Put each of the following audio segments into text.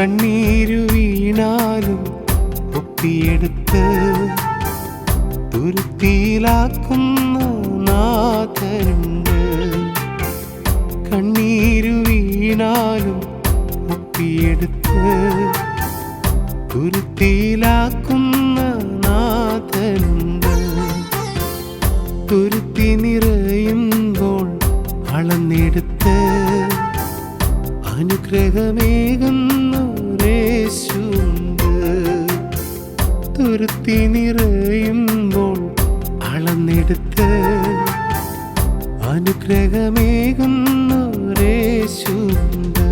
കണ്ണീരു വീണാലും ഒപ്പിയെടുത്ത് തുരുത്തിയിലാക്കുന്ന നാഥനുണ്ട്. കണ്ണീരു വീണാലും ഒപ്പിയെടുത്ത് തുരുത്തിയിലാക്കുന്ന നാഥനുണ്ട്. തുരുത്തി നിറയുമ്പോൾ അളന്നെടുത്ത് അനുഗ്രഹമേകുന്നേശുണ്ട് തുരുത്തി നിറയുമ്പോൾ അളന്നെടുത്ത് അനുഗ്രഹമേകുന്നേശുണ്ട്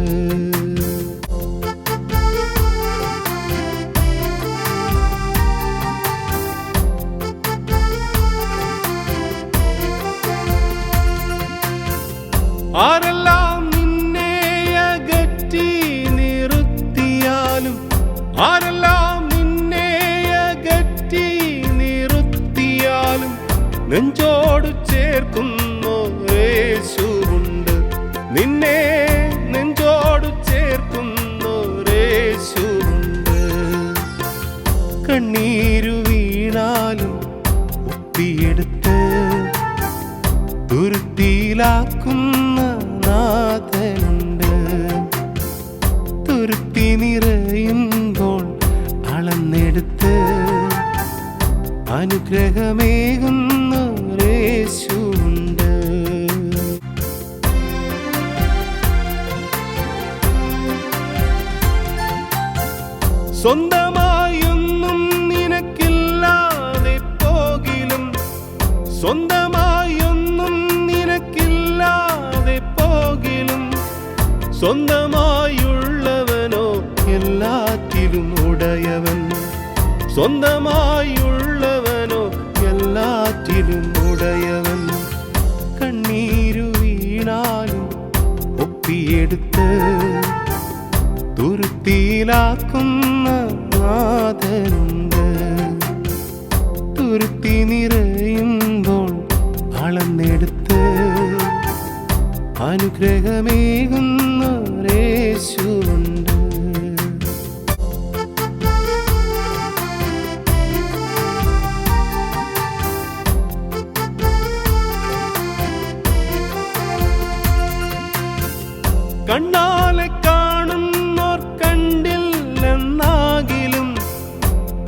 ആരെല്ലാം നിന്നെ അകറ്റി നിർത്തിയാലും ആരെല്ലാം നെഞ്ചോട് ചേർക്കുന്നു യേശുവുണ്ട്. നിന്നെ നെഞ്ചോട് ചേർക്കുന്നു യേശുവുണ്ട്. കണ്ണീരു വീണാലും ഒപ്പിയെടുത്ത് തുരുത്തിയിലാക്കുന്ന നാഥനുണ്ട് അനുഗ്രഹമേകുന്നേശുണ്ട് സ്വന്തമായൊന്നും നിനക്കില്ലാതെ പോകിലും സ്വന്തമായൊന്നും നിനക്കില്ലാതെ പോകിലും സ്വന്തമായുള്ളവനോ എല്ലാത്തിലും ഉടയവൻ. സ്വന്തമായുള്ളവനോ എല്ലാറ്റിലും ഉടയവൻ. കണ്ണീരു വീണാലും ഒപ്പിയെടുത്ത് തുരുത്തിയിലാക്കുന്ന നാഥനുണ്ട്. തുരുത്തി നിറയുമ്പോൾ അളന്നെടുത്ത് അനുഗ്രഹമേകുന്നേശുണ്ട് കണ്ണാലെ കാണുന്നോർ കണ്ടില്ലെന്നാകിലും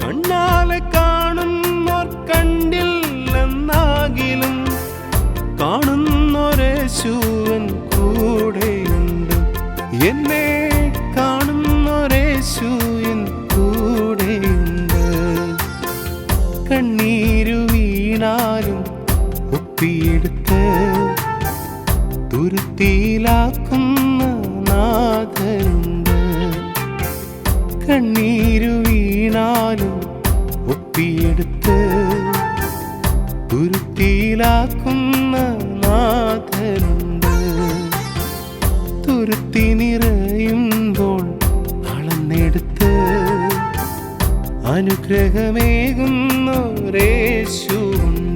കണ്ണാലെ കാണുന്നോർ കണ്ടില്ലെന്നാകിലും കാണുന്നൊരേശുവൻ കൂടെയുണ്ട്. എന്നെ കാണുന്നൊരേശുവൻ കൂടെയുണ്ട്. കണ്ണീരു വീണാലും ഒപ്പിയെടുത്ത് തുരുത്തിയിലാക്കുന്ന. നാഥനുണ്ട്. കണ്ണീരു വീണാലും ഒപ്പിയെടുത്ത് തുരുത്തിയിലാക്കുന്ന നാഥനുണ്ട്. തുരുത്തി നിറയുമ്പോൾ അളന്നെടുത്ത് അനുഗ്രഹമേകുന്നേശുണ്ട്